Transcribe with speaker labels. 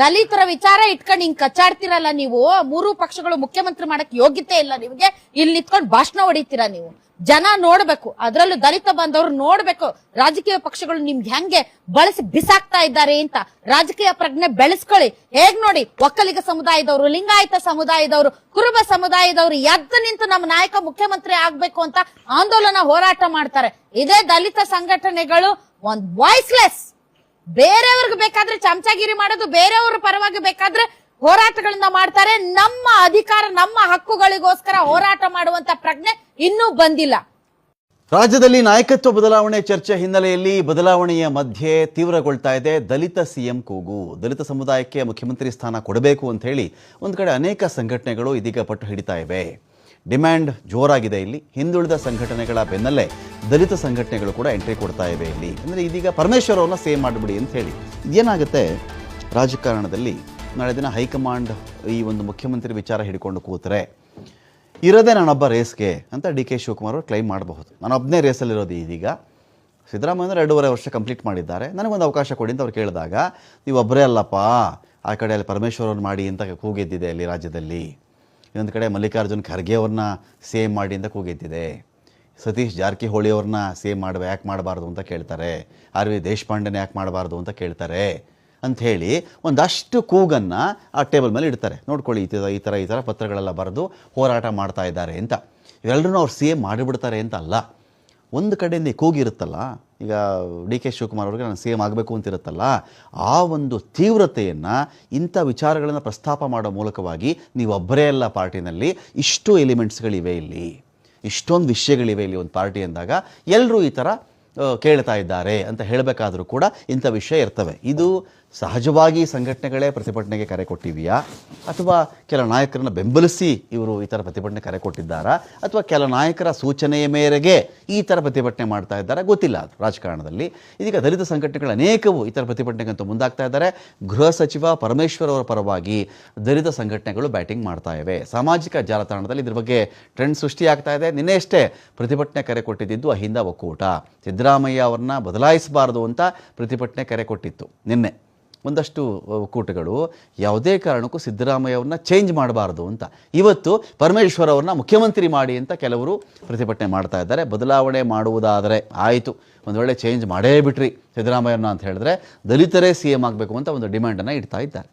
Speaker 1: ದಲಿತರ ವಿಚಾರ ಇಟ್ಕೊಂಡು ಹಿಂಗ್ ಕಚ್ಚಾಡ್ತಿರಲ್ಲ ನೀವು? ಮೂರು ಪಕ್ಷಗಳು ಮುಖ್ಯಮಂತ್ರಿ ಮಾಡಕ್ ಯೋಗ್ಯತೆ ಇಲ್ಲ ನಿಮ್ಗೆ. ಇಲ್ಲಿ ನಿಂತ್ಕೊಂಡು ಭಾಷಣ ಹೊಡಿತೀರಾ ನೀವು? ಜನ ನೋಡ್ಬೇಕು. ಅದ್ರಲ್ಲೂ ದಲಿತ ಬಂದವ್ರು ನೋಡ್ಬೇಕು. ರಾಜಕೀಯ ಪಕ್ಷಗಳು ನಿಮ್ಗೆ ಹೆಂಗೆ ಬಳಸಿ ಬಿಸಾಕ್ತಾ ಇದ್ದಾರೆ ಅಂತ. ರಾಜಕೀಯ ಪ್ರಜ್ಞೆ ಬೆಳೆಸ್ಕೊಳ್ಳಿ. ಹೇಗ್ ನೋಡಿ? ಒಕ್ಕಲಿಗ ಸಮುದಾಯದವರು, ಲಿಂಗಾಯತ ಸಮುದಾಯದವರು, ಕುರುಬ ಸಮುದಾಯದವರು ಎದ್ದು ನಿಂತು ನಮ್ಮ ನಾಯಕ ಮುಖ್ಯಮಂತ್ರಿ ಆಗ್ಬೇಕು ಅಂತ ಆಂದೋಲನ ಹೋರಾಟ ಮಾಡ್ತಾರೆ. ಇದೇ ದಲಿತ ಸಂಘಟನೆಗಳು ಒಂದ್ ವಾಯ್ಸ್ಲೆಸ್ ಬೇರೆಯವ್ರಿಗೆ ಬೇಕಾದ್ರೆ ಚಮಚಾಗಿರಿ ಮಾಡೋದು, ಬೇರೆಯವ್ರ ಪರವಾಗಿ ಬೇಕಾದ್ರೆ ಹೋರಾಟಗಳನ್ನ ಮಾಡ್ತಾರೆ. ನಮ್ಮ ಅಧಿಕಾರ, ನಮ್ಮ ಹಕ್ಕುಗಳಿಗೋಸ್ಕರ ಹೋರಾಟ ಮಾಡುವಂತ ಪ್ರಜ್ಞೆ ಇನ್ನೂ ಬಂದಿಲ್ಲ.
Speaker 2: ರಾಜ್ಯದಲ್ಲಿ ನಾಯಕತ್ವ ಬದಲಾವಣೆ ಚರ್ಚೆ ಹಿನ್ನೆಲೆಯಲ್ಲಿ ಬದಲಾವಣೆಯ ಮಧ್ಯೆ ತೀವ್ರಗೊಳ್ತಾ ಇದೆ ದಲಿತ ಸಿಎಂ ಕೂಗು. ದಲಿತ ಸಮುದಾಯಕ್ಕೆ ಮುಖ್ಯಮಂತ್ರಿ ಸ್ಥಾನ ಕೊಡಬೇಕು ಅಂತ ಹೇಳಿ ಒಂದು ಕಡೆ ಅನೇಕ ಸಂಘಟನೆಗಳು ಇದೀಗ ಪಟ್ಟು ಹಿಡಿತಾ ಇವೆ. ಡಿಮ್ಯಾಂಡ್ ಜೋರಾಗಿದೆ ಇಲ್ಲಿ. ಹಿಂದುಳಿದ ಸಂಘಟನೆಗಳ ಬೆನ್ನಲ್ಲೇ ದಲಿತ ಸಂಘಟನೆಗಳು ಕೂಡ ಎಂಟ್ರಿ ಕೊಡ್ತಾ ಇವೆ ಇಲ್ಲಿ. ಅಂದರೆ ಇದೀಗ ಪರಮೇಶ್ವರ್ ಸೇವ್ ಮಾಡಿಬಿಡಿ ಅಂತ ಹೇಳಿ. ಏನಾಗುತ್ತೆ ರಾಜಕಾರಣದಲ್ಲಿ ನಾಳೆ ದಿನ ಹೈಕಮಾಂಡ್ ಈ ಒಂದು ಮುಖ್ಯಮಂತ್ರಿ ವಿಚಾರ ಹಿಡ್ಕೊಂಡು ಕೂತರೆ ಇರೋದೇ ನಾನೊಬ್ಬ ರೇಸ್ಗೆ ಅಂತ ಡಿ ಕೆ ಶಿವಕುಮಾರ್ ಅವರು ಕ್ಲೈಮ್ ಮಾಡಬಹುದು. ನಾನೊಬ್ಬನೇ ರೇಸಲ್ಲಿರೋದು ಇದೀಗ. ಸಿದ್ದರಾಮಯ್ಯ ಎರಡೂವರೆ ವರ್ಷ ಕಂಪ್ಲೀಟ್ ಮಾಡಿದ್ದಾರೆ. ನನಗೊಂದು ಅವಕಾಶ ಕೊಡಿ ಅಂತ ಅವ್ರು ಕೇಳಿದಾಗ ನೀವು ಒಬ್ಬರೇ ಅಲ್ಲಪ್ಪ. ಆ ಕಡೆ ಅಲ್ಲಿ ಪರಮೇಶ್ವರ್ ಅವ್ರನ್ನ ಮಾಡಿ ಅಂತ ಕೂಗೆದ್ದಿದೆ ಅಲ್ಲಿ ರಾಜ್ಯದಲ್ಲಿ. ಇನ್ನೊಂದು ಕಡೆ ಮಲ್ಲಿಕಾರ್ಜುನ್ ಖರ್ಗೆ ಅವ್ರನ್ನ ಸೇವ್ ಮಾಡಿ ಅಂತ ಕೂಗೆದ್ದಿದೆ. ಸತೀಶ್ ಜಾರಕಿಹೊಳಿ ಅವ್ರನ್ನ ಸೇವ್ ಮಾಡುವ, ಯಾಕೆ ಮಾಡಬಾರ್ದು ಅಂತ ಕೇಳ್ತಾರೆ. ಆರ್ ವಿ ದೇಶಪಾಂಡೆನ ಯಾಕೆ ಮಾಡಬಾರ್ದು ಅಂತ ಕೇಳ್ತಾರೆ. ಅಂಥೇಳಿ ಒಂದಷ್ಟು ಕೂಗನ್ನು ಆ ಟೇಬಲ್ ಮೇಲೆ ಇಡ್ತಾರೆ. ನೋಡ್ಕೊಳ್ಳಿ, ಈ ಥರ ಈ ಥರ ಈ ಥರ ಪತ್ರಗಳೆಲ್ಲ ಬರೆದು ಹೋರಾಟ ಮಾಡ್ತಾ ಇದ್ದಾರೆ ಅಂತ. ಇವೆಲ್ಲರೂ ಅವ್ರು ಸೇಮ್ ಮಾಡಿಬಿಡ್ತಾರೆ ಅಂತ ಅಲ್ಲ. ಒಂದು ಕಡೆಯಿಂದ ಕೂಗಿರುತ್ತಲ್ಲ, ಈಗ ಡಿ ಕೆ ಶಿವಕುಮಾರ್ ಅವ್ರಿಗೆ ನಾನು ಸಿ ಎಂ ಆಗಬೇಕು ಅಂತಿರುತ್ತಲ್ಲ, ಆ ಒಂದು ತೀವ್ರತೆಯನ್ನು, ಇಂಥ ವಿಚಾರಗಳನ್ನು ಪ್ರಸ್ತಾಪ ಮಾಡೋ ಮೂಲಕವಾಗಿ ನೀವು ಒಬ್ಬರೇ ಅಲ್ಲ ಪಾರ್ಟಿನಲ್ಲಿ, ಇಷ್ಟು ಎಲಿಮೆಂಟ್ಸ್ಗಳಿವೆ ಇಲ್ಲಿ. ಇಷ್ಟೊಂದು ವಿಷಯಗಳಿವೆ ಇಲ್ಲಿ ಒಂದು ಪಾರ್ಟಿ ಅಂದಾಗ ಎಲ್ಲರೂ ಈ ಥರ ಕೇಳ್ತಾ ಇದ್ದಾರೆ ಅಂತ ಹೇಳಬೇಕಾದರೂ ಕೂಡ ಇಂಥ ವಿಷಯ ಇರ್ತವೆ. ಇದು ಸಹಜವಾಗಿ ಸಂಘಟನೆಗಳೇ ಪ್ರತಿಭಟನೆಗೆ ಕರೆ ಕೊಟ್ಟಿವೆಯಾ? ಅಥವಾ ಕೆಲ ನಾಯಕರನ್ನು ಬೆಂಬಲಿಸಿ ಇವರು ಈ ಥರ ಪ್ರತಿಭಟನೆ ಕರೆ ಕೊಟ್ಟಿದ್ದಾರಾ? ಅಥವಾ ಕೆಲ ನಾಯಕರ ಸೂಚನೆಯ ಮೇರೆಗೆ ಈ ಥರ ಪ್ರತಿಭಟನೆ ಮಾಡ್ತಾ ಇದ್ದಾರೆ? ಗೊತ್ತಿಲ್ಲ ಅದು ರಾಜಕಾರಣದಲ್ಲಿ. ಇದೀಗ ದಲಿತ ಸಂಘಟನೆಗಳು ಅನೇಕವು ಈ ಥರ ಪ್ರತಿಭಟನೆಗಂತೂ ಮುಂದಾಗ್ತಾ ಇದ್ದಾರೆ. ಗೃಹ ಸಚಿವ ಪರಮೇಶ್ವರ್ ಅವರ ಪರವಾಗಿ ದಲಿತ ಸಂಘಟನೆಗಳು ಬ್ಯಾಟಿಂಗ್ ಮಾಡ್ತಾ ಇವೆ. ಸಾಮಾಜಿಕ ಜಾಲತಾಣದಲ್ಲಿ ಇದ್ರ ಬಗ್ಗೆ ಟ್ರೆಂಡ್ ಸೃಷ್ಟಿಯಾಗ್ತಾ ಇದೆ. ನಿನ್ನೆಯಷ್ಟೇ ಪ್ರತಿಭಟನೆ ಕರೆ ಕೊಟ್ಟಿದ್ದು ಅಹಿಂದ ಒಕ್ಕೂಟ. ಅವ್ರನ್ನ ಬದಲಾಯಿಸಬಾರದು ಅಂತ ಪ್ರತಿಭಟನೆ ಕರೆ ಕೊಟ್ಟಿತ್ತು ನಿನ್ನೆ. ಒಂದಷ್ಟು ಒಕ್ಕೂಟಗಳು ಯಾವುದೇ ಕಾರಣಕ್ಕೂ ಸಿದ್ದರಾಮಯ್ಯ ಅವ್ರನ್ನ ಚೇಂಜ್ ಮಾಡಬಾರ್ದು ಅಂತ. ಇವತ್ತು ಪರಮೇಶ್ವರ್ ಅವ್ರನ್ನ ಮುಖ್ಯಮಂತ್ರಿ ಮಾಡಿ ಅಂತ ಕೆಲವರು ಪ್ರತಿಭಟನೆ ಮಾಡ್ತಾ ಇದ್ದಾರೆ. ಬದಲಾವಣೆ ಮಾಡುವುದಾದರೆ ಆಯಿತು. ಒಂದು ವೇಳೆ ಚೇಂಜ್ ಮಾಡೇ ಬಿಟ್ರಿ ಸಿದ್ದರಾಮಯ್ಯನ ಅಂತ ಹೇಳಿದ್ರೆ ದಲಿತರೇ ಸಿ ಎಂ ಆಗಬೇಕು ಅಂತ ಒಂದು ಡಿಮ್ಯಾಂಡನ್ನು ಇಡ್ತಾ ಇದ್ದಾರೆ.